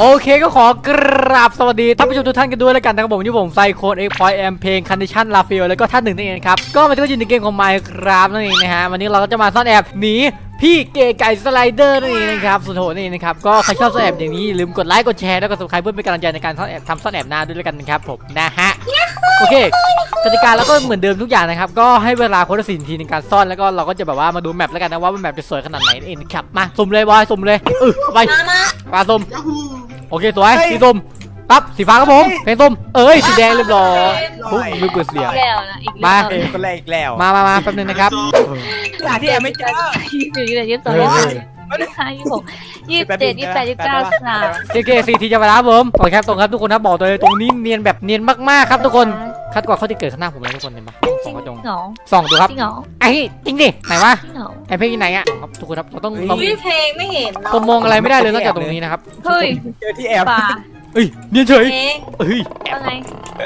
โอเคก็ขอกราบสวัสดีท่านผู้ชมทุกท่านกันด้วยแล้วกันนะครับผมที่ผมไซโคนเอ็กพอยแอมเพลงคันดิชันลาฟิลแล้วก็ท่านหนึ่งนั่นเองครับ ก็มาที่อยู่ในเกมของไมค์ครับนั่นเองนะฮะ วันนี้เราก็จะมาซ่อนแอบหนี พี่เก๋ไก่สไลเดอร์นั่นเองนะครับสุดโหดนั่นเองนะครับก็ใครชอบซ่อนแอบอย่างนี้อย่าลืมกดไลค์กดแชร์แล้วก็ subscribe เพื่อเป็นกำลังใจในการซ่อนแอบทำซ่อนแอบหน้าด้วยแล้วกันนะครับผมนะฮะโอเคกติกาแล้วก็เหมือนเดิมทุกอย่างนะครับก็ให้เวลาคนละสี่นาทีในการซ่อนแล้วก็เราก็จะแบบว่ามาดูแมปแล้วกันนะว่าแมปจะสวยขนาดไหนนั่นเองนะครับมาสุ่มเลยบอยสุ่มเลยเออเอาไปมามาปลาส้มยาฮูโอเคสวยสีส้ม ปั๊บสีฟ้าครับผมเพลงส้มเอ้ยสีแดงเรียบร้อยปุ๊บลืมเปิดเสียงแล้วนะอีกมาเรื่เอองคนแรกอีกแล้วมามามาแป๊บนึงนะครับหาที่แอบไม่เจอยี่สิบยี่สิบสองยี่สิบสามยี่สิบห้ายี่สิบหกยี่สิบเจ็ดยี่สิบแปดยี่สิบเก้าสามเจเกซีทีจะไปแล้วครับผมขอแคปตรงครับทุกคนครับบอกตัวเลยตรงนี้เนียนแบบเนียนมากๆครับทุกคนคัดกว่าเขาที่เกิดข้างหน้าผมเลยทุกคนเห็นปะจสริองงกระจงเหรอสองตัวครับจริงเหรอไอ้จริงดิไหนวะจริงเหรอไอ้เพลงอยู่ไหนอะครับทุกคนครับเราต้องเราวิเพลงไม่เห็นหรอผมมองอะไรไม่ได้เลยนอกจากตรงนี้นะครับเฮ้ยเจอที่แอบป่า เอ้ยเนียนเฉยเพลงเอ้ยว่าไง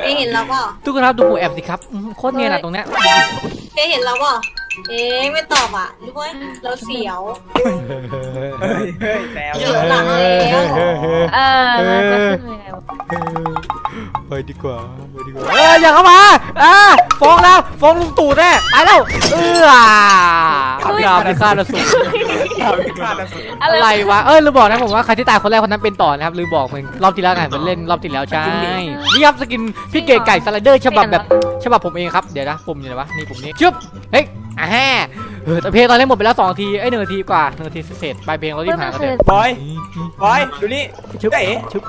เพลงเห็นเราเปล่าทุกคนครับดูผมแอบสิครับอื้อโคตรเนียนอะตรงเนี้ยเพลงเห็นเราเปล่าเอ๊ะไม่ตอบอะรู้ไหมเราเสียว เฮ้ยเฮ้ยแซวเสียวหลังแล้ว เออมันจะขึ้นยังไงวะ ไปดีกว่าไปดีกว่าเอออย่าเข้ามาอ่าฟ้องแล้วฟ้องลุงตู่แน่ตายแล้วเออดาบพิฆาตอสูรเอาไปฆ่าแล้วสิอะไรอะไรวะเอ้ยลืมบอกนะผมว่าใครที่ตายคนแรกคนนั้นเป็นต่อนะครับลืมบอกเหมือนรอบที่แล้วไงมันเล่นรอบที่แล้วใช่นี่ครับสกินพี่เก๋ไก่สไลเดอร์ฉบับแบบฉบับผมเองครับ เดี๋ยวนะปุ่มอยู่ไหนวะ นี่ปุ่มนี้ชึบเฮ้ยอ่าแฮ่เออแต่เพลงตอนนี้หมดไปแล้ว2นาทีเอ้ยหนึ่งนาทีกว่าหนึ่งนาทีเสร็จไปเพลงเรารีบหากันเลยบอยบอยดูนี่ชึบเต๋ชึบ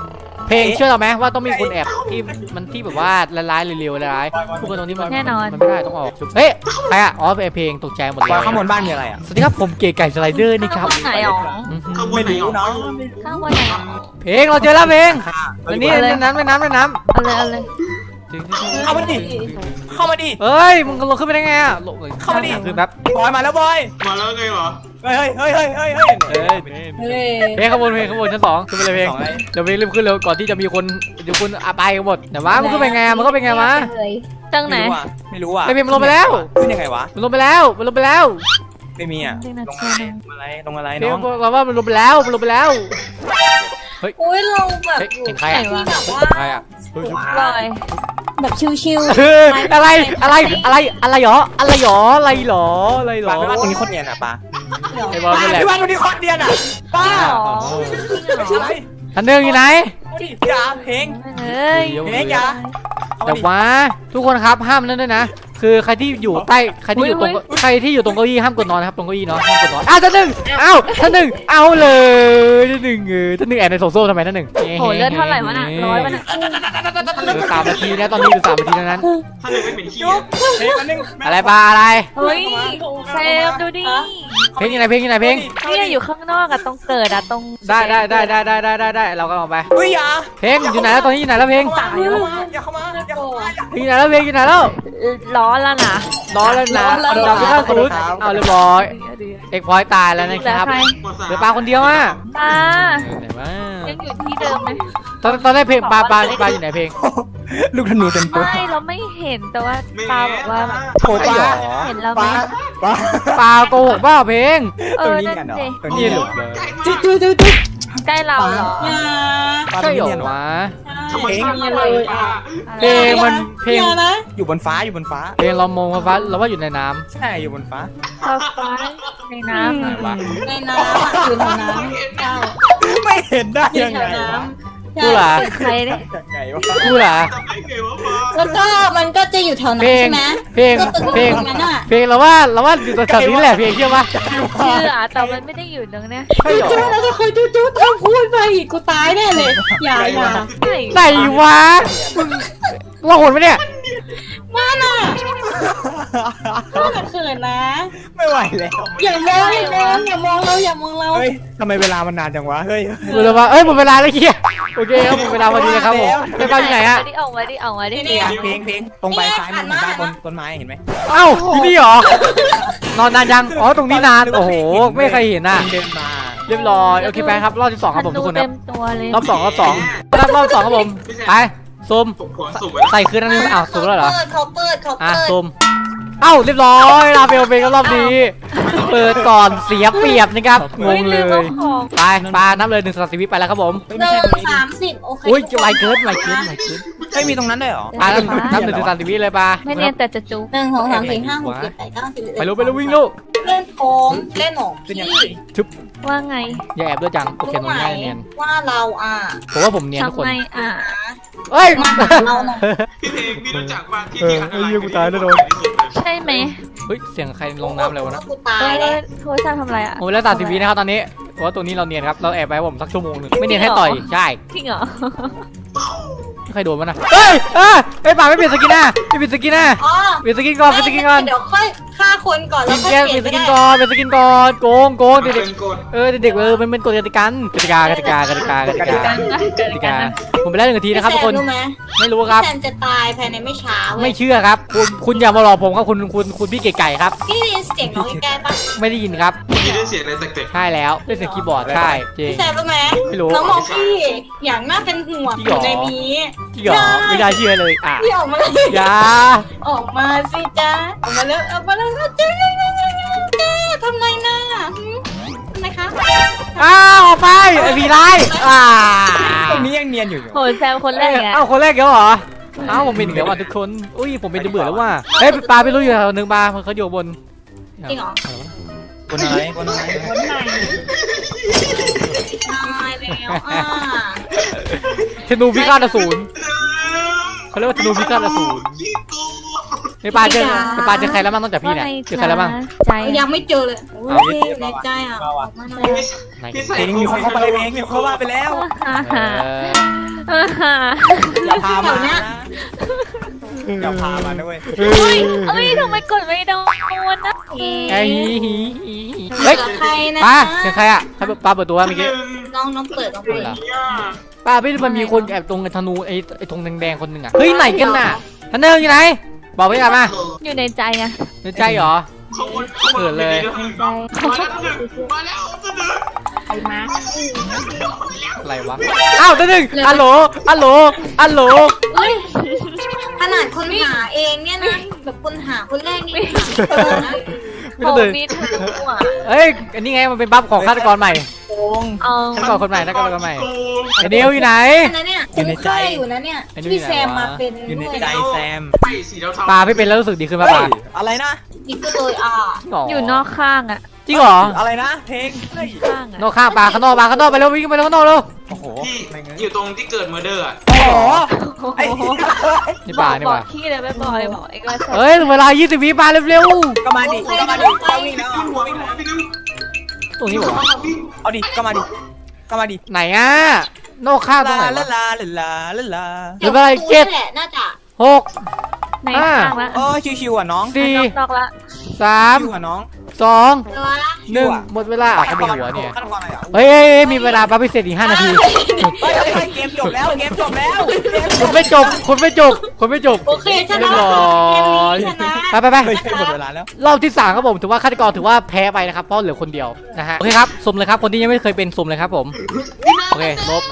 เพลงเชื่อเราไหมว่าต้องมีคนแอบที่มันที่แบบว่าร้ายๆเร็วๆร้ายๆทุกคนตรงนี้มันแน่นอน มันไม่ได้ต้องออกชึบเฮ้ยใครอะอ๋อเพลงตกใจหมดเลบอยยข้างบนบ้านมีอะไรอะสวัสดีครับผมเก๋ไก่สไลเดอร์นี่ครับข้างบนไหนหรออื้อหือข้างบนไม่ไหนรู้เนาะเนาะข้างบนไหนหรอเพลงเราเจอแล้วเพลงค่ะอันนี้ในน้ำในน้ำในน้เอาเลยเอาเลยำเข้ามาดิ เข้ามาดิ เฮ้ย มึงลงขึ้นไปได้ไงอะลงเข้ามาดิ ขึ้นแบบบอยมาแล้วบอย มาแล้วไงเหรอ เฮ้ยเฮ้ยเฮ้ยเฮ้ยเฮ้ย เฮ้ยเฮ้ยเพลงขบวนเพลงขบวนชั้นสองขึ้นไปเลยเพลงสองอะไร เดี๋ยวเพลงรีบขึ้นเร็วก่อนที่จะมีคนเดี๋ยวคุณอาไปกันหมดเดี๋ยววะมันขึ้นไปไงอะมันก็เป็นไงวะจังไหน ไม่รู้อะไม่รู้อะไอ้เพลงมันลงไปแล้ว ขึ้นยังไงวะ มันลงไปแล้ว มันลงไปแล้วไม่มีอะจริงลนะงเชื่ออะไรลงอะไรเพลน้งองเราว่ามันลงไปแล้วมันลงไปแล้วอุ้ยเราแบบเฮ้ยอยู่เห็นใครที่อะแบบว่าใครอะเฮ้ยลอย แบบชิวเฮ้ยอะไรอะไรอะไรอะไรหรออะไรหรออะไรหรออะไรหรปาอไม่ว่าตรงนี้โคตรเนียนอะปาๆเดี๋ยวไอ้บอลเป็นแหละไม่ว่าตรงนี้โคตรเนียนอะป้าจริงเหรออะไรทันเดิงอยู่ไหนเอาดิอย่าเพลงเฮ้ยเพลงอย่าเอาแต่ดิว่าทุกคนครับห้ามนั่นด้วยนะ คือใครที่อยู่ใต้ใครที่อยู่ตรงใครที่อยู่ตรงเก้าอี้ห้ามกดนอนนะครับตรงเก้าอี้เนาะห้ามกดนอนอ้าวท่านหนึ่งอ้าวท่านหนึ่งเอาเลยท่านหนึ่งเออท่านหนึ่งแอบในโซโซ่ทำไมท่านหนึ่งโหเลือดเท่าไหร่วะน่ะร้อยวะน่ะเหลือสามนาทีนะตอนนี้เหลือสามนาทีเท่านั้นถ้าหนึ่งไม่เป็นขี้จุ๊บเพลงอันนึงอะไรปลาอะไรเฮ้ยเซฟดูดิเพลงยังไงเพลงยังไงเพลงเนี่ยอยู่ข้างนอกอะตรงเกิดอะตรงได้ได้ได้ได้ได้ได้ได้ได้เราก็เอาไปเฮ้ยอย่าเพลงอยู่ไหนแล้วตอนนี้อยู่ไหนแล้วเพลงตายแล้วอย่าเข้ามาอย่าเข้ามาเพลงอยู่ไหนแล้วเพลงอยู่ไหนแล้วร้อนแล้วนะร้อนแล้วนะดาวพิฆาตศูนย์เอาเรียบร้อยเอกพอยตายแล้วนะเหลืคอรับใครหมดสาเหลือปลาคนเดียวอะปลาไหนวะยังอยู่ที่เดิมไหมตอนตอนแรกเพลงปลาปลาปลาอยู่ไหนเพลงลูกธนูเต็มตัว ไม่เราไม่เห็นแต่ว่าไม่ปลาบอกว่าโอ้ป้าเห็นเราไหมป้าป้า ปลาโกหกเปล่าเพลง เอตรงอนี้นั่นเนี่ยเนาะสิตรงนี้นี่หลุดเหเลย จุ๊จุ๊จุ๊จุ๊ใกล้เราเหรออย่าป้าตรใช่งเหรนี้อเนี่ยเนาะวะ ธรรมชาติเพลงเลยป้าเพลงมันเพลงอย่านะ อยู่บนฟ้าอยู่บนฟ้า เพลงเรามองมาฟ้าเราว่าอยู่ในน้ใช่อยู่บนฟ้าฟ้าฟ้าในน้ำำไหนอะวะในน้ำอะอยู่ในน้ำใช่ไม่เห็นได้อยู่ยังแถไงวน้วะำ กูเหรอใครเนี่ยยังไงวะกูเหรอทำไมเกิดว่าป้าแล้วก็มันก็จะอยู่แถวเพลนั้นงใช่ไหมเพลงก็ตึกเพลงตรงนั้นอะเพลงเราว่าเราว่าอยู่แถวๆนี้แหละเพลงเชื่อปะชื่ออะแต่มันไม่ได้อยู่ตรงเนี้ยใช่เหรอจู้แล้วจะคอยจู้จู้ถ้าพูดไปอีกกูตายแน่เลย อย่าอย่าใช่ไหนวะมึงว่าโหดไหมเนี่ยมาน่ะน่าจะเขินนะ ไม่ไหวแล้ว อย่ามองอย่ามองอย่ามองเราอย่ามองเราเฮ้ยทำไมเวลามันนานจังวะ เฮ้ยหมดเวลาเอ้ยหมดเวลาแล้วเคีย โอเคครับหมดเวลาพอดีเลยครับผมไปบ้านที่ไหนอะม่ด้ออกมาดิออกมาดินี่เพลงเพลงตรงไปซ้ายมือเห็นป่ะบนต้นไม้เห็นไหมเอ้าที่นี่เหรอนอนนานยังอ๋อตรงนี้นานโอ้โหไม่เคยเห็นอะเดินมาเรียบร้อยโอเคไปครับรอบที่สองครับผมทุกคนคเต็รับมตัวเลยรอบสองรอบสองรอบรอบสองครับผมไปซูมผมขอสุ่มไว้ใส่คืนนั้นนึงอ้าวซูมแล้วเหรอเขาเปิดเขาอะเปิดซูม เอ้าเรียบร้อยลาเฟลเป็นก็รอบนี้ เปิดก่อนเสียเปรียบนะครับงเฮ้ยงเลลืมเอายของไปปานับเลยหนึ่งสองสามวิไปแล้วครับผมเฮ้ยหไม่นึ่ใช่งสามสิบโอเคอุ้ยทุกคนไวเกินไวเกินไวเกินเฮ้ยมีตรงนั้นด้วยเหรอปานับนับหนึ่งถึงสามสิบวิเลยปาไม่เนียนแต่จะจุกหนึ่งสองสามสี่ห้าหกเจ็ดแปดเก้าสิบไปลูกไปลูกวิ่งลูก เล่นโกงเล่นหนองเป็นพี่ยังไงว่าไงอย่าแอบด้วยจังโอเครู้หนูไหมง่ายเนียนว่าเราอะผมว่าผมเนียนทุกทำคนไมอะเอ้ย มาเราหนองพี่เพลงพี่รู้จักว่าที่เออที่อันตรายไอ้เหี้ยกูตายแน่นอนที่สุดเลยใช่ไหมเฮ้ยเสียงใครลงน้ำอะไรวะนะกูตาเอ้ยยเลยโทรศัพท์ทำอะไรอะผมแล้วสามสิบวินะครับตอนนี้เพราะว่าตัวนี้เราเนียนครับเราแอบไปให้ผมสักชั่วโมงหนึ่งไม่เนียนให้ต่อยใช่จริงเหรอ ไม่เคยโดนมันนะเฮ้ยเอ้ยไอ้ยป่าไม่เปลี่ยนสกินหน้าไม่เปลี่ยนสกินหน้าอ๋อเปลี่ยนสกินก่อนเปลี่ยนสกินก่อนเดี๋ยวค่อยฆ่าคนก่อนเปแล้ลี่วยนค่อยแกเปลี่ยนเปลี่ยนสกินก่อนเปลี่ยนสกินก่อนโกงโกงมันเด็กเป็นกฎๆเออเด็กๆเออมันเป็นกฎกติกันกติกากติกากติกากติกากันนะเกิดกติกันกานะผมไปแล้วหนึ่งนาทีนะครับทุกคนรู้ไหมไม่รู้ครับแซมจะตายภายในไม่ช้าเว้ไม่ยเชื่อครับ คุณคุณอย่ามาหลอกผมครับคุณคุณคุณพี่เก๋ไก่ครับ พี่ได้ยินเสียงน้องแกปะไม่ได้ยินครับมีได้เสียงอะไรแตกใช่แล้วด้วยเสียงคีย์บอร์ดใช่จริง พี่แซมรู้ไหมไม่รู้ น้องมอง พี่อย่างน่าเป็นห่วงจริองเหรอยู่ในนี้จริงเหรอไม่ได้เชื่อเลยอะพี่ออกมาเลยอย่าออกมาสิจ้าออกมาเลยออกมาเลยเจ๊เจ๊ทำไงน่ะหืมทำไมคะอ้าวออกไปไอ้ผีร้ายอ่าตรงนี้ยังเนียนอยู่อยู่โหแซมคนแรกไงเอ้าคนแรกเดี๋ยวเหรอเอ้าผมเป็นอีกแล้วว่ะทุกคน อุ้ยผมเป็นจะเบื่อแล้วว่ะเฮ้ยปลาไม่รู้อยู่แถวหนึ่งปลาเขาอยู่บนจริงเหรอ คนอะไรคนอะไรคนไหนตายแล้วอะธนูพิฆาตอสูรๆเขาเรียกว่าธนูพิฆาตอสูรขี้กูไอ้ปลาเจอไอ้ปลาเจอใครแล้วบ้างนอกจากพี่เนี่ยว่าไงเจอใครแล้วบ้าง ใจยังไม่เจอเลยโอ้ยในใจอะออกมาหน่อยไหนพี่กันใส่เองมีคนเข้าไปเองมีคนเข้ามาไปแล้วอ่าฮะเอออ่าฮะอย่าพามานะ อย่าพามาด้วยเฮ้เฮ้ยยเอ้ยทำไมกดไม่โดนนะไอ้หีหีหีเฮ้เฮ้ยยใครนะปลาเสียงใครอะใครปลาเปิดตัวเมื่อกี้น้องน้องเปิดน้องเปิดเหรอเนี่ยป้าพี่มันมีคนแอบตรงไอ้ธนูไอ้ไอ้ธงแดงๆคนหนึ่งอะเฮ้ยไหนกันน่ะทันเนอร์อยู่ไหนบอกไปกันมาอยู่ในใจไงในใจเหรอเขาวนเขินเลยมาแล้วจะดึงใครมาอะไรวะอ้าวตัวหนึ่งอัลโหลอัลโหลอัลโหลเฮ้ย ขนาดคนหาเองเนี่ยนะแบบคนหาคนแรกนี่หาเจอนะไม่โอ้ต้องเดินมีธนูอะเฮ้ยอันนี้ไงมันเป็นบัฟของฆาตกรใหม่โกงเอาฆาตกรคนใหม่ฆาตกรคนใหม่ไอ้เดียวอยู่ไหน อันนั้นเนี่ยคุ้มค่าอยู่นะเนี่ยไอ้นี่พี่อยู่ไหนแซมมาเป็นอยู่ในด้วยใจนะแซมไอ้สีเทาๆปลาพี่เป็นแล้วรู้สึกดีขึ้นไหมเฮ้ปลายอะไรนะนี่ก็เลยอะจริงเหรออยู่นอกข้างอะจริงเหรออะไรนะเพลงเฮ้ยข้างอะนอกข้างปลาข้างนอกปลาข้างนอกไปแล้ววิ่งไปแล้วข้างนอกแล้วโอ้โหที่อยู่ตรงที่เกิดเมอร์เดอร์อะโอ้โหโอ้ไอ้โหนี่บปอลากนี่บปอลากพี่เลยไม่บอกเลยบอกไอ้ก็ใช่เฮ้ยเวลา 20วิปลาเร็วก็มาดิก็มาดิก็วิ่งแล้วหัวหัวพี่นึงๆตรงนี้เหรอวะเอาดิก็มาดิก็มาดิไหนอะนอกข้างตรงลาไหนลาวะ ลาลาลาลาหรืออะไรเจ็ดแหละน่าจะหก ในอ่าข้างละโอ้ชิวๆอะน้องสี่ นอกๆละสามชิวอะน้อง สองตัวละหนึ่งหมดเวลาอะเขาเป็นหัวเนี่ยขั้นตอนอะไรอะเฮ้ยเฮ้ยเฮ้ยมีเวลาปั๊บพิเศษอีก5นาทีเฮ้ยเฮ้ยเกมจบแล้วเกมจบแล้วคนไม่จบคนไม่จบคนไม่จบโอเคชเรีนะยบร้อยชนะไปไปไปเฮ้ยหมดเวลาแล้วรอบที่สามครับผมถือว่าฆาตกรถือว่าแพ้ไปนะครับเพราะเหลือคนเดียวนะฮะโอเคครับสุ่มเลยครับคนที่ยังไม่เคยเป็นสุ่มเลยครับผมโอเคลบ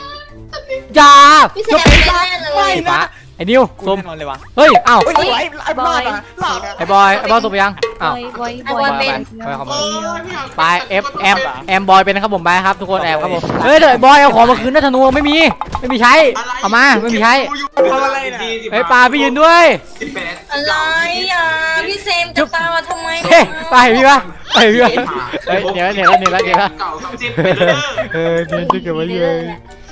จ้าพี่แซจมบแน่เลยไม่ไอ้ฟ้าไอ้นิวสุ่สุ่มมแน่นอนเลยวะเฮ้ยอ้าวเฮ้ยสวยไอ้บ้าอะหลอกอะไอ้บอยไอ้บอยสุ่มไปยัง อ้าว บอยบไอ้อยบอยเป็นไปเข้ามาโอ้ยพี่ไปเอฟแอมแอมบอยเป็นนะครับผมไปครับทุกคนแอบครับผมเฮ้ยเดี๋ยวไอ้บอยเอาของมาคืนนะธนูไม่มีไม่มีใช้เอามาไม่มีใช้ทำอะไรน่ะเฮ้ยปลาพี่ยืนด้วยสิบแปดอะไรอะพี่เซมจะตามมาทำไมเฮ้ยไปพี่วะไปพี่วะเฮ้ยเดี๋ยวเดี๋ยวเดี๋ยวเดี๋ยวเดี๋ยวเก่าสามสิบเป็นเลยเออเดี๋ยวจะเก็บไว้เลย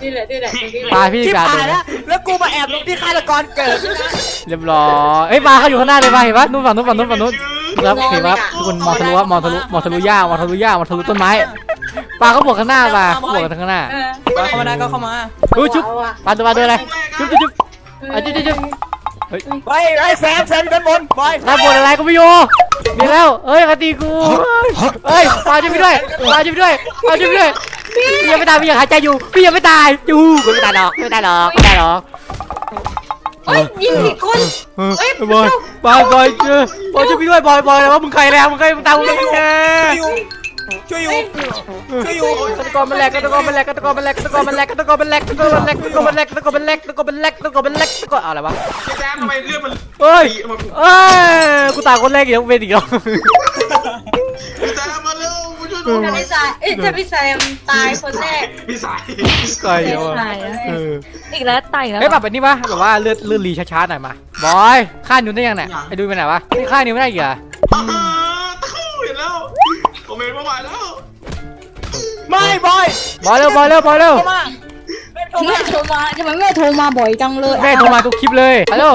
นี่แหละนี่แหละนี่แหปละลาพี่ชิบกาหาเดิยนแล้วแล้วกูมาแอบตรงที่ฆาตกรเกิดเรียบร้อยเอ้ยปลาเขาอยู่ข้างหน้าเลยปลาเห็นปะนู่นฝั่งนู้นฝั่งนู้นฝั่งนู้น ครับเห็นปะทุกคนมองทะลุวะมองทะลุมองทะลุหญ้ามองทะลุหญ้ามองทะลุต้นไม้ปลาเขาบวกข้างหน้าปลาเขาบวกกันข้างหน้าเออเข้ามาได้ก็เข้ามาอุ้ยชุบเอาว่ะปลาตัวปลาตัวอะไรชุบชุบชุบอะชุบชุบชุบเฮ้ยไอ้แซมแซมอยู่ด้านบนบอยน้าบนอะไรก็ไม่อยู่มีแล้วเอ้ยมาตีกูเอ้ยปลาช่วยพี่ด้วยปลาช่วยพี่ด้วยปลาช่วยพี่ด้วยพี่ยังไม่ตายพี่ยังหายใจอยู่พี่ยังไม่ตายจูกูไม่ตายหรอกไม่ตายหรอกไม่ตายหรอก เฮ้ยยิงผิดคนเอ้ยบอยบอยบอยเจอบอยช่วยพี่ด้วยบอยบอยแล้วว่ามึงใครแล้วมึงใครมึงตามกูเลยนะอยู่ช่วยอยู่ช่วยอยู่ฆาตกรมันแหลกฆาตกรมันแหลกฆาตกรมันแหลกฆาตกรมันแหลกฆาตกรมันแหลกฆาตกรมันแหลกฆาตกรมันแหลกฆาตกรมันแหลกฆาตกรมันแหลกฆาตกรมันแหลกฆาตกรอะไรวะพี่แจ๊บทำไมเลือดมันเฮ้ยตีมาเอ้ยกูตายคนแรกอีกแล้วเป็นอีกแล้วพี่แจ๊บมาเร็วมาช่วยดูหน่ ถ้าอยพี่สายเอ้ยถ้าพี่สายตายคนแรกพี่สายใครเสียวะตายแล้วอีกแล้วตายอีกแล้วเฮ้ยแบบเป็นนี่ปะแบบว่าเลือดเลือดรีช้าๆหน่อยมาบอยฆ่านิวได้ยังเนี่ยไอ้ดูไปไหนวะนี่ฆ่านิวไม่ได้อีกเหรออ่าตะคู่เห็นแล้วผมเห็นมาใหม่แล้วไม่บอยบอยเร็วบอยเร็วบอยเร็วเข้ามาไม่โทรแม่มาโทรมาทำไมแม่โทรมาบ่อยจังเลยแม่โทรมาทุกคลิปเลยฮัลโหล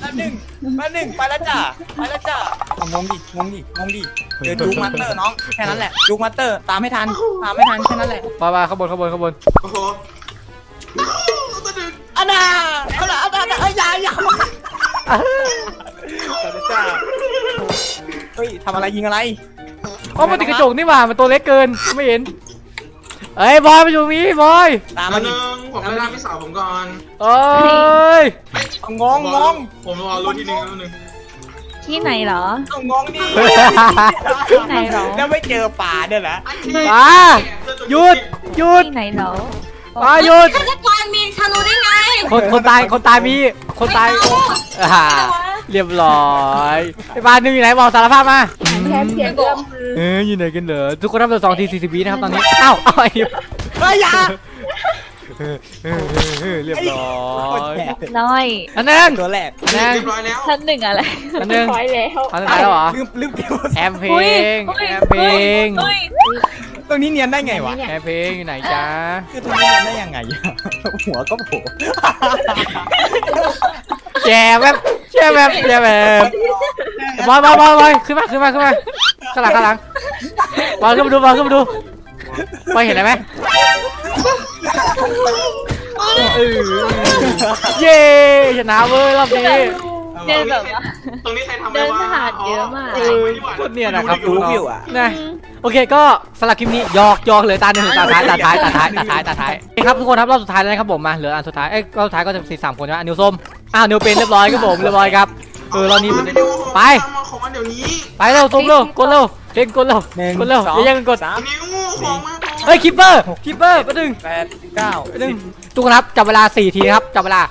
แป๊บหนึ่ง แป๊บหนึ่งไปแล้วจ้าไปแล้วจ้าเอางงดิงงดิงงดิเดี๋ยวจูกมาสเตอร์น้องแค่นั้นแหละจูกมาสเตอร์ตามไม่ทันตามไม่ทันแค่นั้นแหละบอยบอยข้างบนข้างบนข้างบนโอ้โหตะดึงอันน่ะเอาละเอาละเอาละเอ้ยอย่าอย่ามาไปแล้วจ้าเฮ้ยทำอะไรยิงอะไรอ๋อมันติดกระจกนี่หว่ามันตัวเล็กเกินไม่เห็นเอ้ยบอยมาอยู่ตรงนี้บอยตามมามาหดินึ่งผมไปล่าพี่สาวผมก่อนเอ้ยเอา งงงงผมรอรู้ที่หนึ่งแล้วหนึ่งที่ไหนเหรอ เอางงดิที่ไหนเหรอ แล้วไม่เจอป่าด้วยเหรอป้าหยุดหยุดที่ไหนเหรอป้าหยุดฆาตกรมีธนูได้ไงคนคนตายคนตายมีคนตายอ่าเรียบร้อยไอ้บ้านนึงอยู่ไหนบอกสารภาพมาแค่เสียงก็เอ้ยอยู่ไหนกันเหรอทุกคนทำตัวสองทีสี่สิบวินะครับตอนนี้อ้าวเอาไอ้นิวเฮ้ยอย่า เรียบร้อยน้อย อันนึงตัวแรกอันนึง เรียบร้อยแล้วชั้นหนึ่งอะไรอันนึงร้อยแล้วอันนึงตายแล้วเหรอลืมลืมเกี่ยวแอมเพลยงแอมเพลงอุ้ยตรงนี้เนียนได้ไงวะ แอมเพลงอยู่ไหนจ๊ะคือตรงนี้เนียนได้ยังไงหัวก็โผล่แจมแบบแจมแบบแจมแบบบอยบอยบอยบอยขึ้นมาขึ้นมาขึ้นมาข้างหลังข้างหลังบอยขึ้นมาดูบอยขึ้นมาดูบอยเห็นอะไรไหม เออเย้ชนะเว้ยรอบนี้ เดินแบบว่า ตรงนี้ใครทำเดินผ่านเยอะมาก เออโคตรเนียนนะครับรู้วิวอะนะโอเคก็สำหรับคลิปนี้หยอกหยอกเหลือตาหนึ่งตาท้ายตาท้ายตาท้ายตาท้ายตาท้ายโอเคครับทุกคนครับรอบสุดท้ายแล้วนะครับผมมาเหลืออันสุดท้ายเอ้ยรอบสุดท้ายก็จะสี่สามคนนะอันนิวส้มอ้าวนิวเป็นเรียบร้อยครับผมเรียบร้อยครับเออรอบนี้มันไปมาของมันเดี๋ยวนี้ไปเร็วส้มเร็วกดเร็วเล่นกดเร็วหนึ่งกดเร็วสองอย่าแย่งกันกดสามนิ้วของมาของ เฮ้ยคิปเปอร์คิปเปอร์ประดึงแปดเก้าประดึงทุกคนครับจับเวลา4ทีนะครับจับเวลา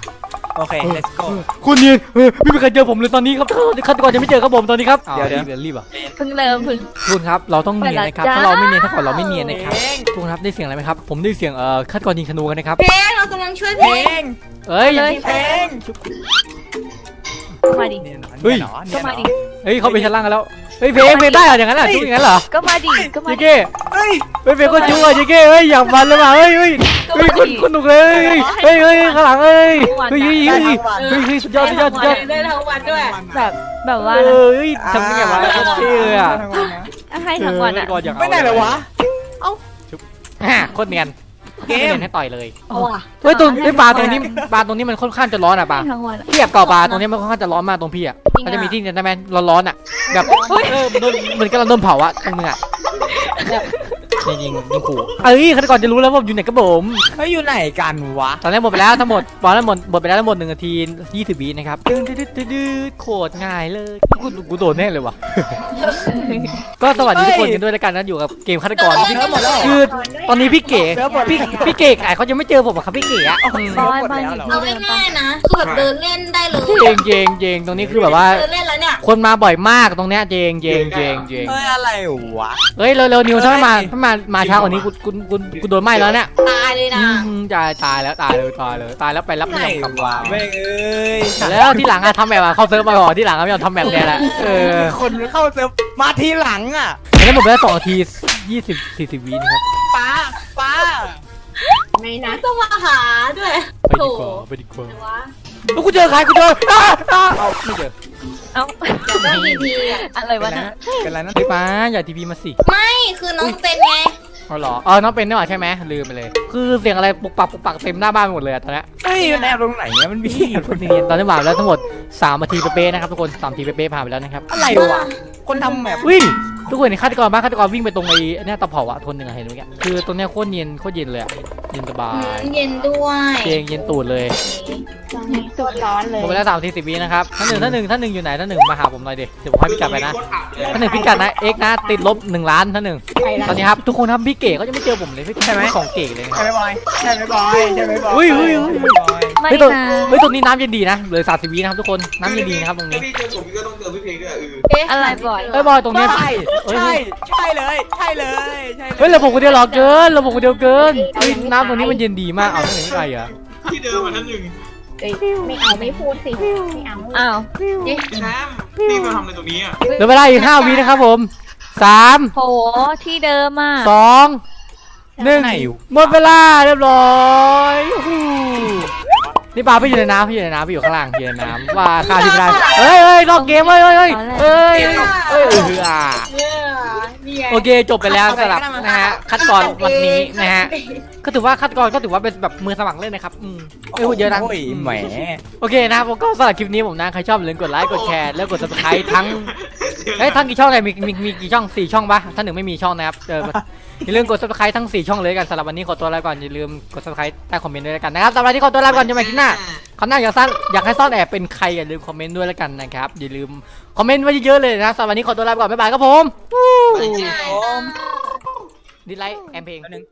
โอเค let's go คุณเนียนเออไม่มีใครเจอผมเลยตอนนี้ครับฆาตกรยังไม่เจอครับผมตอนนี้ครับเดี๋ยวเดี๋ยวรีบรีบอะเพิ่งเริ่มเพิ่งคุณครับเราต้องเนียนนะครับไปละถ้าจ้าเราไม่เนียนถ้าก่อนเราไม่เนียนนะครับเพลงทุกคนครับได้เสียงอะไรไหมครับผมได้เสียงเอ่อฆาตกรยิงธนูกันนะครับเพลงเรากำลังช่วยเพเพลลงงเอ้ยเลยเพลงมาดิเนี่ยหนอเฮ้ยนี่หนอก็เนี่ยหนมาอดิเฮ้ยเขาไปชั้นล่างกันแล้ว เฮ้ยเพลงเพลงได้เหรออย่างนั้นเหรอจุ๊อย่างนั้นเหรอก็มาดิก็มาเจ๊ดิ เก้เฮ้ยเฮ้ยเพลงก็จุ๊อะเจ๊เก้เฮ้ยอยากมันเลยว่ะเฮ้ยเฮ้ยเฮ้ยคุณคุณหนุกเลยเฮ้ยเฮ้ยเฮ้ยข้างหลังเฮ้ยเฮ้ยเฮ้ยเฮ้ยเฮ้ยเฮ้ยสุดยอดสุดยอดสุดยอดได้ทั้งวันด้วย แบบแบบว่าเออเฮ้ยทำยังไงวะโคตรเท่เลยอะให้ทั้งวันอะเออฆาตกรอยากไปไหนเลยวะอะโคตรเนียน เกไม่มเนียนให้ต่อยเลยเอาว่ะเฮ้ยตรงไอ้ยปลาตรงนี้ปลาตรงนี้มันค่อนข้างจะร้อนอะปลาให้ทั้งวันอะพี่แอบเก่าปลาตรงนี้มันค่อนข้างจะร้อนมากตรงพี่อะจริงอะมันจะมีที่เนี่ยนะแมนร้อนๆอะแบบเออมันโดนเหมือนกำลังโดนเผาอะตรงนึงอะ จริงๆยิงขู่เอ้ยฆาตกรจะรู้แล้วว่าผมอยู่ไหนกับผมเฮ้ยอยู่ไหนกันวะ ตอนนี้หมดไปแล้วทั้งหมดตอนนี้หมดหมดไปแล้วทั้งหมดหนึ่งนาทียี่สิบวินะครับดืดดืดดืดดืดโคตรง่ายเลยกูกูโดนแน่เลยว่ะก็สวัสดีทุกคนกันด้วยแล้วกันนะอยู่กับเกมฆาตกรเซิร์ฟหมดแล้วเหรอคือตอนนี้พี่เก๋เซิร์ฟหมดพี่พี่เก๋ขายเขาจะไม่เจอผมอะครับพี่เก๋อะอืมบอยบอยอยู่เอาที่เดิมปะง่ายๆนะคือแบบเดินเล่นได้เลยเจงเจงเจงตรงนี้คือแบบว่าเดินเล่นแล้วเนี่ยคนมาบ่อยมากตรงเนี้ยเจงเจงเจงเจงเฮ้ยอะไรวะเฮ้ยเร็วเร็วนิวถ้าไม่มาถ้ามามาช้ากว่านี้กูกูกูกูโดนไหม้แล้วเนี่ยตายเลยนะ อืมตายตายแล้วตายเลยตายเลยตายแล้วไปรับไหนไม่ยอมกลับวะวาแม่งเอ้ยแล้วที่หลังอะทำแบบอะเข้าเซิร์ฟมาก่อนที่หลังอะไม่ยอมทำแบบเนี้ยแหละเออคนเข้าเซิร์ฟมาทีหลังอะอันนี้หมดไปแล้วสองนาทียี่สิบสี่สิบวินะครับป้าป้าไม่นะต้องมาหาด้วยไปดีกว่าไปดีกว่าแต่ว่าแล้วกูเจอใครกูเจออ้าอ้าเอาไม่เจอ เอ้าแต่ได้ทีทีอะอะไรเป็วะนไรน่ะนะเป็นไรนะเฮ้ยป้าอย่าทีพีมาสิไม่คือน้องเป็นไงเอาเหรอเออน้องเป็นนี่หว่าใช่ไหมลืมไปเลย คือเสียงอะไรปุกปักปุกปักเต็มหน้าบ้านไปหมดเลยอะตอนเนี้ยเฮ้ยมันแอบตรงไหนเนี่ยมันมีพี่คนนี้ตอนนี้ผ่านไปแล้วทั้งหมด3นาทีเป๊ะๆนะครับทุกคน3นาทีเป๊ะๆผ่านไปแล้วนะครับอะไรวะคนทำแบบอุ้ยทุกคนเห็นฆาตกรบ้างฆาตกรวิ่งไปตรงไอ้เนี่ยเตาเผาอะทนหนึ่งอะเห็นไหมแกคือตรงเนี้ยโคตรเย็นโคตรเย็นเลยอะเย็นสบาอืยมเย็นด้วยเจงเย็นตูดเลยจัง สุดร้อนเลยหมดไปแล้วสามสี่สิบวินะครับท่านหนึ่งท่านหนึ่งท่านหนึ่งอยู่ไหนท่านหนึ่งมาหาผมหน่อยดิเดี๋ยวผมให้พิกัดไปนะท่านหนึ่งพิกัดนะเอ็กนะติดลบหนึ่งล้านท่านหนึ่งตอนนี้ครับทุกคนครับพี่เก๋เขาจะไม่เจอผมเลยพี่ใช่ไหมของเก๋เลยใช่ไหมบอยใช่ไหมบอยใช่ไหมบอยอุ้ยอุ้ยเฮ้ยตัวเฮ้ยตัวนี้น้ำเย็นดีนะเหลือสามสิบวินะครับทุกคนน้ำเย็นดีนะครับตรงนี้พี่เจอผมก็ต้องเจอพี่เพลงด้วยเอออะอะไรบอยเฮ้ยบอยตรงนี้ใช่ใช่ใช่เลยใช่เลยใช่เลยเฮ้ยเราผมคนเดียวหรอเกินเราผมคนเดียวเกินน้ำตรงนี้มันเย็นดีมากเอาท่านหนึ่งไม่ไปเหรอที่เดิมอะท่านหนึ่ง เอ้ยไม่เอาไม่พูดสิไม่เอาอ้าวพี่แซมพี่มาทำอะไรตรงนี้อะเหลือเวลาอีกห้าวินะครับผมสามโหที่เดิมอะสองหนึ่งไหนอยู่หมดเวลาเรียบร้อยอู้หูนี่ปลาไปอยู่ในน้ำพี่อยู่ในน้ำพี่อยู่ข้างล่างอยู่ในน้ำว่าฆ่าที่ไม่ได้เฮ้ยเฮ้ยลอกเกมเฮ้ยเฮ้ยเฮ้ยเฮ้ยเฮ้ยเฮ้ยอะเนี่ยนี่ไงโอเคจบไปแล้วสำหรับนะฮะคัดกรวันนี้นะฮะ ก็ถือว่าคัดกรก็ถือว่าเป็นแบบมือสมัครเล่นนะครับอืมไม่พูดเยอะนะโอ้ยแหม โอเคนะครับผมก็สำหรับคลิปนี้ผมนะใครชอบอย่าลืมกดไลค์กดแชร์แล้วกด subscribe ทั้งเฮ้ยทั้งกี่ช่องเลยมีมีมีกี่ช่องสี่ช่องปะท่านหนึ่งไม่มีช่องนะครับเอออย่าลืมกด subscribe ทั้งสี่ช่องเลยกันสำหรับวันนี้ขอตัวลาก่อนอย่าลืมกด subscribe ใต้คอมเมนต์ด้วยแล้วกันนะครับสำหรับวันนี้ขอตัวลาก่อนจะมาคลิปหน้าคราวหน้าอยากซ่อนอยากให้ซ่อนแอบเป็นใครอย่าลืมคอมเมนต์ด้วยแล้วกันนะครับอย่าลืมคอมเมนต์ไว้เยอะๆเลยนะสำหรับวันนี้ขอตัวลาไปก่อนบ๊ายบายครับผมไปจ้าดีไลท์แอมเพลงแป๊บนึง